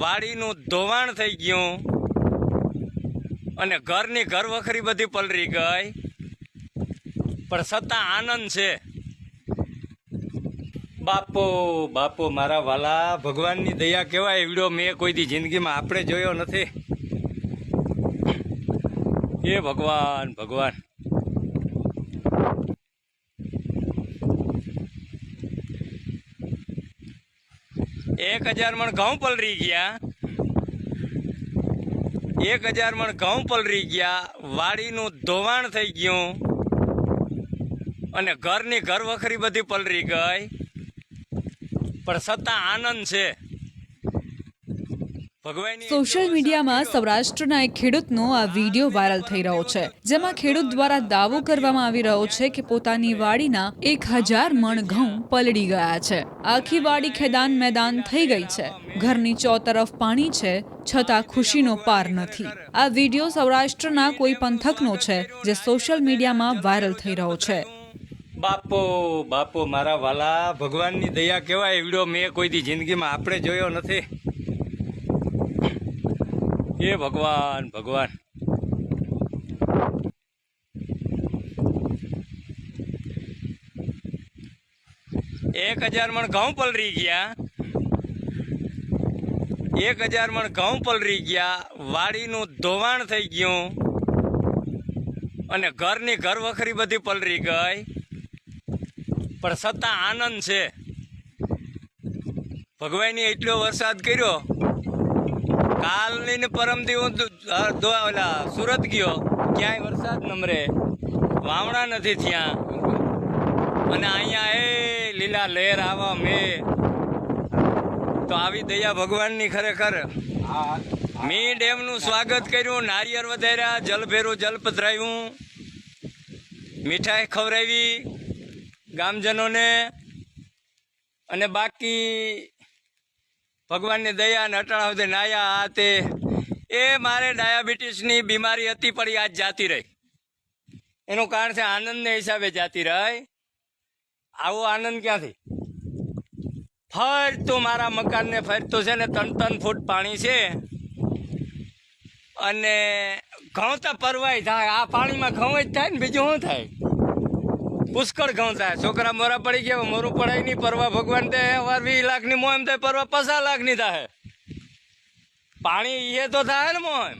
વાડીનું ધોવાણ થઈ ગયું. અને ઘરની ઘર વખરી બધી પલરી ગઈ. પણ છતાં આનંદ છે. બાપો બાપો, મારા વાલા, ભગવાનની દયા કેવાય એવડો મેં કોઈ દી જિંદગીમાં આપણે જોયો નથી. એ ભગવાન ભગવાન. એક હજાર મણ ઘઉં પલરી ગયા. એક હજાર મણ ઘઉં પલરી ગયા. વાડીનું ધોવાણ થઈ ગયું. અને ઘરની ઘર વખરી બધી પલરી ગઈ. પણ છતાં આનંદ છે. સોશિયલ મીડિયામાં સૌરાષ્ટ્રના એક ખેડૂતનો આ વીડિયો વાયરલ થઈ રહ્યો છે જેમાં ખેડૂત દ્વારા દાવો કરવામાં આવી રહ્યો છે કે પોતાની વાડીના એક હજાર મણ ઘઉં પલળી ગયા છે. આખી વાડી ખેદાન મેદાન થઈ ગઈ છે. ઘરની ચોતરફ પાણી છે છતાં ખુશીનો પાર નથી. આ વીડિયો સૌરાષ્ટ્રના કોઈ પંથકનો છે જે સોશિયલ મીડિયામાં વાયરલ થઈ રહ્યો છે. બાપો બાપો મારા વાલા ભગવાનની દયા કેવાય એવડો મેં કોઈ દી જિંદગીમાં આપણે જોયો નથી. ભગવાન ભગવાન. એક હજાર મણ ઘઉં પલરી ગયા. એક હજાર મણ ઘઉં પલરી ગયા. વાડીનું ધોવાણ થઈ ગયું. અને ઘરની ઘર વખરી બધી પલરી ગઈ. પણ છતાં આનંદ છે. ભગવાને એટલો વરસાદ કર્યો. કાલની ને પરમથી હું ઓલા સુરત ગયો, ક્યાંય વરસાદ નમરે. વાવણા નથી ત્યાં અને અહીંયા એ લીલા લહેર આવા મે. તો આવી દયા ભગવાનની ખરેખર. મી ડેમનું સ્વાગત કર્યું, નારિયેળ વધાર્યા જલ ભેરું જલ પધરાયું મીઠાઈ ખવડાવી ગામજનોને. અને બાકી ભગવાનની દયા અને અટાણા નાયા આ તે એ મારે ડાયાબિટીસની બીમારી હતી, પણ આજ જાતી રહી. એનું કારણ છે આનંદને હિસાબે જાતી રહી. આવો આનંદ ક્યાંથી? ફરતું મારા મકાનને ફરતું છે ને ત્રણ ત્રણ ફૂટ પાણી છે. અને ઘઉં તો પરવાય થાય, આ પાણીમાં ઘઉં જ થાય ને, બીજું શું થાય? પુષ્કળ ઘઉં થાય. છોકરા મોરા પડી ગયા મોરું પડાય નહીં. પરવા ભગવાન દે વાર વીસ લાખની મોમ થાય, પરવા પચાસ લાખની થાય. પાણી એ તો થાય ને મોમ.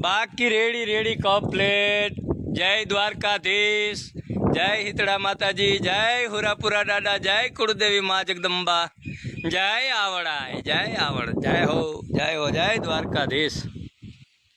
બાકી રેડી રેડી કપલેટ જય દ્વારકાધીશ. જય હિતળા માતાજી, જય હુરાપુરા દાદા, જય કુળદેવી મા જગદંબા. જય આવડાય, જય આવડ, જય હો જય હો, જય દ્વારકાધીશ.